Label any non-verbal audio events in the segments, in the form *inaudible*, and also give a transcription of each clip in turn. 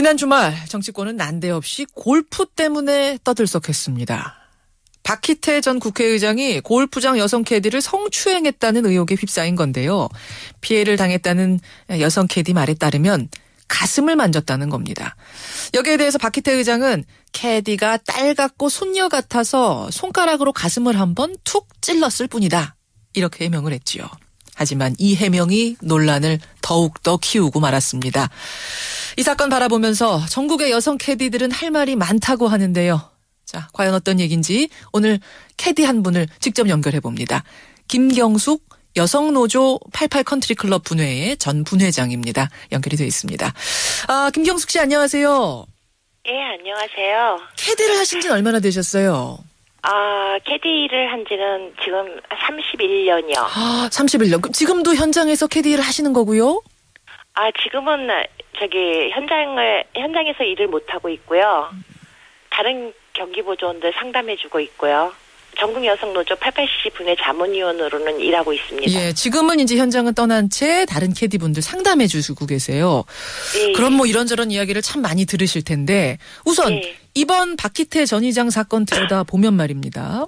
지난 주말 정치권은 난데없이 골프 때문에 떠들썩했습니다. 박희태 전 국회의장이 골프장 여성 캐디를 성추행했다는 의혹에 휩싸인 건데요. 피해를 당했다는 여성 캐디 말에 따르면 가슴을 만졌다는 겁니다. 여기에 대해서 박희태 의장은 캐디가 딸 같고 손녀 같아서 손가락으로 가슴을 한번 툭 찔렀을 뿐이다. 이렇게 해명을 했지요. 하지만 이 해명이 논란을 더욱더 키우고 말았습니다. 이 사건 바라보면서 전국의 여성 캐디들은 할 말이 많다고 하는데요. 자, 과연 어떤 얘기인지 오늘 캐디 한 분을 직접 연결해 봅니다. 김경숙 여성노조 88 컨트리클럽 분회의 전 분회장입니다. 연결이 되어 있습니다. 아, 김경숙 씨 안녕하세요. 예, 안녕하세요. 캐디를 하신 지는 얼마나 되셨어요? 아, 캐디 를 한 지는 지금 31년이요. 아, 31년. 그럼 지금도 현장에서 캐디 를 하시는 거고요? 아, 지금은 저기 현장을 현장에서 일을 못 하고 있고요. 다른 경기 보조원들 상담해 주고 있고요. 전국 여성 노조 88cc 분회 자문위원으로는 일하고 있습니다. 예, 지금은 이제 현장은 떠난 채 다른 캐디 분들 상담해 주시고 계세요. 예, 그럼 뭐 이런저런 이야기를 참 많이 들으실 텐데 우선 예. 이번 박희태 전 의장 사건 들여다 보면 말입니다.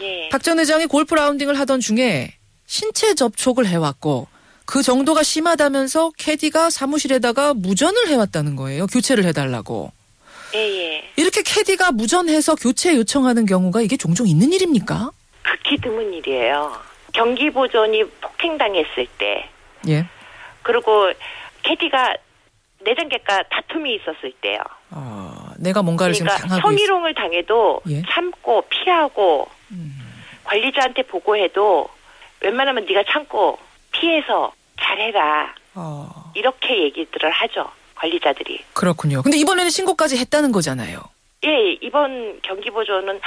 예. 박전 의장이 골프 라운딩을 하던 중에 신체 접촉을 해왔고 그 정도가 심하다면서 캐디가 사무실에다가 무전을 해왔다는 거예요. 교체를 해달라고. 예, 예. 이렇게 캐디가 무전해서 교체 요청하는 경우가 이게 종종 있는 일입니까? 극히 드문 일이에요. 경기 보조원이 폭행당했을 때, 예. 그리고 캐디가 내장객과 다툼이 있었을 때요. 아, 내가 뭔가를 그러니까 지금 당하고 있... 성희롱을 당해도 예. 참고 피하고 관리자한테 보고해도 웬만하면 네가 참고 피해서 잘해라 어, 이렇게 얘기들을 하죠 관리자들이. 그렇군요. 근데 이번에는 신고까지 했다는 거잖아요. 예 이번 경기보조는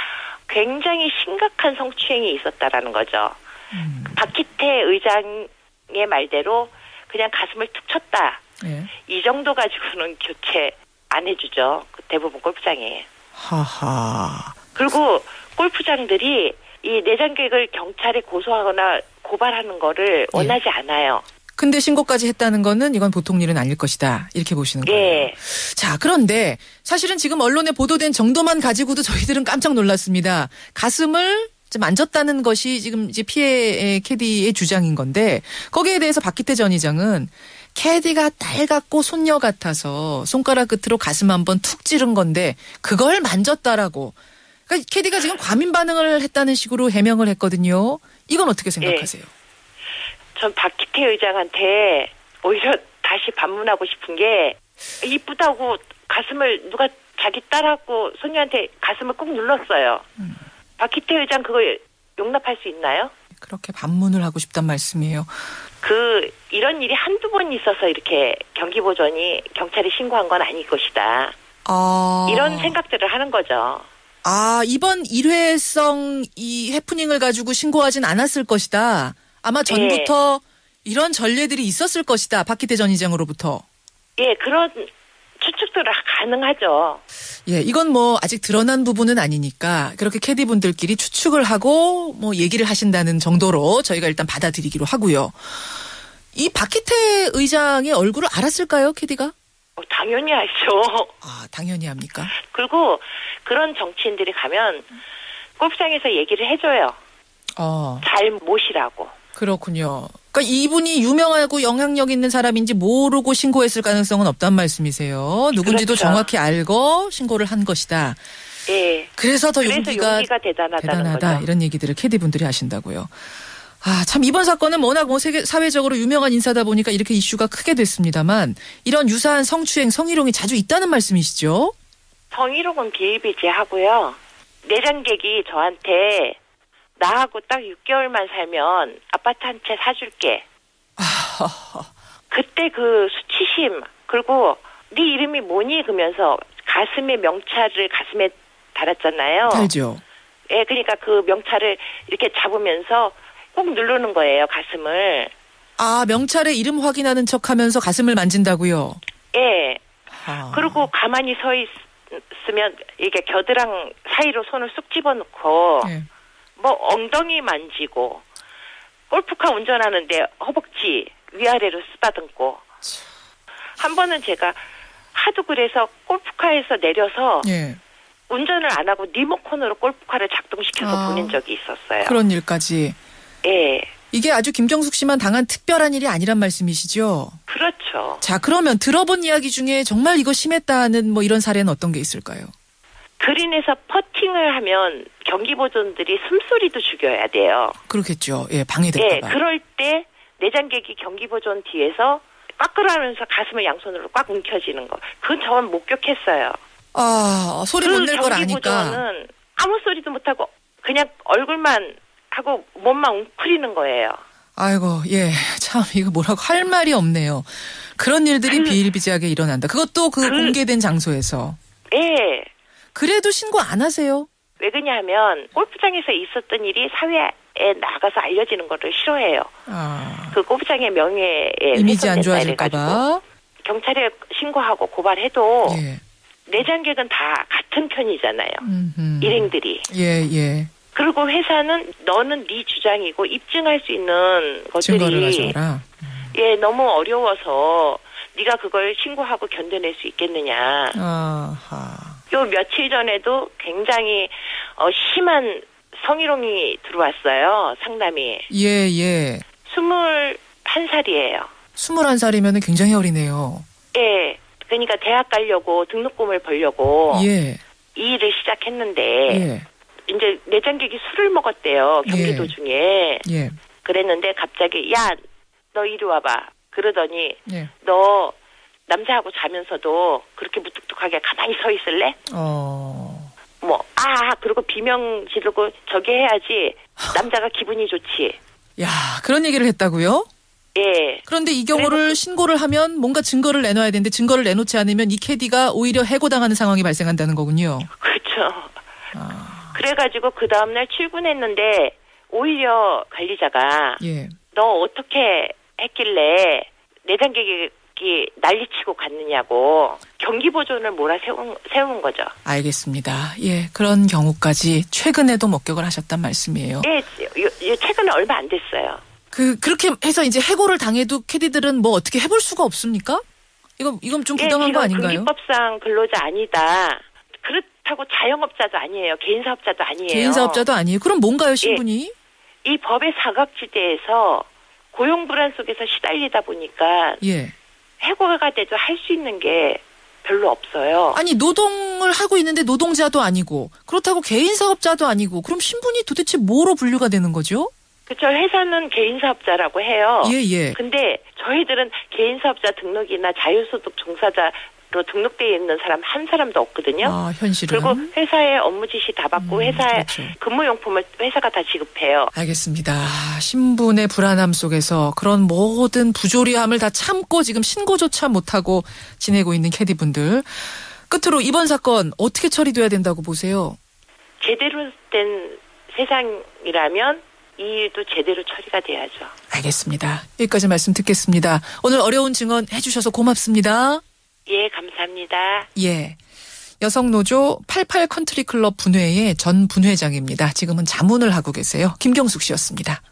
굉장히 심각한 성추행이 있었다라는 거죠. 음, 박희태 의장의 말대로 그냥 가슴을 툭 쳤다 예. 이 정도 가지고는 교체 안 해주죠 그 대부분 골프장에. 하하. 그리고 골프장들이 이 내장객을 경찰에 고소하거나 고발하는 거를 예. 원하지 않아요. 근데 신고까지 했다는 거는 이건 보통 일은 아닐 것이다. 이렇게 보시는 거예요. 예. 자, 그런데 사실은 지금 언론에 보도된 정도만 가지고도 *laughs* 저희들은 깜짝 놀랐습니다. 가슴을 좀 만졌다는 것이 지금 이제 피해 캐디의 주장인 건데 거기에 대해서 박기태 전 의장은 캐디가 딸 같고 손녀 같아서 손가락 끝으로 가슴 한 번 툭 찌른 건데 그걸 만졌다라고. 그러니까 캐디가 지금 과민 반응을 했다는 식으로 해명을 했거든요. 이건 어떻게 생각하세요? 전 박희태 의장한테 오히려 다시 반문하고 싶은 게 이쁘다고 가슴을 누가 자기 딸하고 손녀한테 가슴을 꾹 눌렀어요. 음. 박희태 의장 그걸 용납할 수 있나요? 그렇게 반문을 하고 싶단 말씀이에요. 그 이런 일이 한두 번 있어서 이렇게 경기보전이 경찰에 신고한 건 아닐 것이다. 아. 이런 생각들을 하는 거죠. 아, 이번 일회성 이 해프닝을 가지고 신고하진 않았을 것이다. 아마 전부터 이런 전례들이 있었을 것이다. 박희태 전 의장으로부터. 예, 그런 추측들은 가능하죠. 예, 이건 뭐 아직 드러난 부분은 아니니까 그렇게 캐디 분들끼리 추측을 하고 뭐 얘기를 하신다는 정도로 저희가 일단 받아들이기로 하고요. 이 박희태 의장의 얼굴을 알았을까요, 캐디가? 어, 당연히 알죠. 아, 당연히 합니까? 그리고 그런 정치인들이 가면 골프장에서 얘기를 해줘요. 어, 잘 모시라고. 그렇군요. 그러니까 이분이 유명하고 영향력 있는 사람인지 모르고 신고했을 가능성은 없단 말씀이세요. 누군지도 그렇죠. 정확히 알고 신고를 한 것이다. 예. 그래서 더 그래서 용기가, 용기가 대단하다 거죠. 이런 얘기들을 캐디 분들이 하신다고요. 아, 참 이번 사건은 워낙 뭐 세계 사회적으로 유명한 인사다 보니까 이렇게 이슈가 크게 됐습니다만 이런 유사한 성추행, 성희롱이 자주 있다는 말씀이시죠? 성희롱은 비일비재하고요. 내장객이 저한테 나하고 딱 6개월만 살면 아파트 한 채 사줄게. *laughs* 그때 그 수치심 그리고 네 이름이 뭐니 그러면서 가슴에 명찰을 가슴에 달았잖아요. 알죠. 예, 그러니까 그 명찰을 이렇게 잡으면서 꼭 누르는 거예요, 가슴을. 아, 명찰에 이름 확인하는 척 하면서 가슴을 만진다고요? 예. 아. 그리고 가만히 서 있 으면 이게 겨드랑 사이로 손을 쑥 집어넣고 예. 뭐 엉덩이 만지고 골프카 운전하는데 허벅지 위아래로 쓰다듬고 한 번은 제가 하도 그래서 골프카에서 내려서 예. 운전을 안 하고 리모컨으로 골프카를 작동시켜서 아. 보낸 적이 있었어요. 그런 일까지. 예. 이게 아주 김정숙 씨만 당한 특별한 일이 아니란 말씀이시죠? 그렇죠. 자, 그러면 들어본 이야기 중에 정말 이거 심했다는 뭐 이런 사례는 어떤 게 있을까요? 그린에서 퍼팅을 하면 경기 보존들이 숨소리도 죽여야 돼요. 그렇겠죠. 예, 예, 방해될까봐. 그럴 때 내장객이 경기 보존 뒤에서 꽉끌어하면서 가슴을 양손으로 꽉 움켜쥐는 거. 그건 저는 목격했어요. 아, 소리 못낼걸 경기 아니까. 보존은 아무 소리도 못 하고 그냥 얼굴만 하고 몸만 웅크리는 거예요. 아이고, 예. 참, 이거 뭐라고 할 말이 없네요. 그런 일들이 비일비재하게 일어난다. 그것도 그 그- 공개된 장소에서. 예. 그래도 신고 안 하세요? 왜 그러냐면 골프장에서 있었던 일이 사회에 나가서 알려지는 거를 싫어해요. 아, 그 골프장의 명예에 이미지 안 좋아질까봐. 경찰에 신고하고 고발해도 예. 내장객은 다 같은 편이잖아요. 음흠. 일행들이. 예, 예. 그리고 회사는 너는 네 주장이고 입증할 수 있는 것들이 가져와라. 예 너무 어려워서 네가 그걸 신고하고 견뎌낼 수 있겠느냐. 아하. 요 며칠 전에도 굉장히 어, 심한 성희롱이 들어왔어요. 상담이. 예, 예. 21살이에요. 21살이면 굉장히 어리네요. 예. 그러니까 대학 가려고 등록금을 벌려고 예, 이 일을 시작했는데 예, 이제 내장객이 술을 먹었대요. 경기 예. 도중에. 예, 그랬는데 갑자기 야 너 이리 와봐. 그러더니 예. 너 남자하고 자면서도 그렇게 무뚝뚝하게 가만히 서 있을래? 어, 뭐, 아, 그리고 비명 지르고 저기 해야지. 남자가 기분이 좋지. 야, 그런 얘기를 했다고요? 예. 그런데 이 경우를 신고를 하면 뭔가 증거를 내놔야 되는데 증거를 내놓지 않으면 이 캐디가 오히려 해고당하는 상황이 발생한다는 거군요. 그렇죠. 아, 그래가지고 그 다음날 출근했는데 오히려 관리자가 예. 너 어떻게 했길래 내장객이 난리치고 갔느냐고 경기 보존을 몰아세운 세운 거죠. 알겠습니다. 예, 그런 경우까지 최근에도 목격을 하셨단 말씀이에요. 예, 요- 요- 최근에 얼마 안 됐어요. 그 그렇게 해서 이제 해고를 당해도 캐디들은 뭐 어떻게 해볼 수가 없습니까? 이건 이건 좀 부당한 예, 거 아닌가요? 근기법상 근로자 아니다. 그렇다고 자영업자도 아니에요. 개인사업자도 아니에요. 개인 사업자도 아니에요. 그럼 뭔가요, 신분이? 이 법의 사각지대에서 고용 불안 속에서 시달리다 보니까 예. 해고가 돼도 할 수 있는 게 별로 없어요. 아니 노동을 하고 있는데 노동자도 아니고 그렇다고 개인 사업자도 아니고 그럼 신분이 도대체 뭐로 분류가 되는 거죠? 그렇죠. 회사는 개인 사업자라고 해요. 예, 예. 근데 저희들은 개인 사업자 등록이나 자유소득 종사자 로 등록되어 있는 사람 한 사람도 없거든요. 아, 현실은. 그리고 회사에 업무 지시 다 받고 음, 회사에 그렇죠. 근무용품을 회사가 다 지급해요. 알겠습니다. 신분의 불안함 속에서 그런 모든 부조리함을 다 참고 지금 신고조차 못하고 지내고 있는 캐디분들. 끝으로 이번 사건 어떻게 처리돼야 된다고 보세요? 제대로 된 세상이라면 이 일도 제대로 처리가 돼야죠. 알겠습니다. 여기까지 말씀 듣겠습니다. 오늘 어려운 증언 해주셔서 고맙습니다. 예, 감사합니다. 예. 여성노조 88 컨트리 클럽 분회의 전 분회장입니다. 지금은 자문을 하고 계세요. 김경숙 씨였습니다.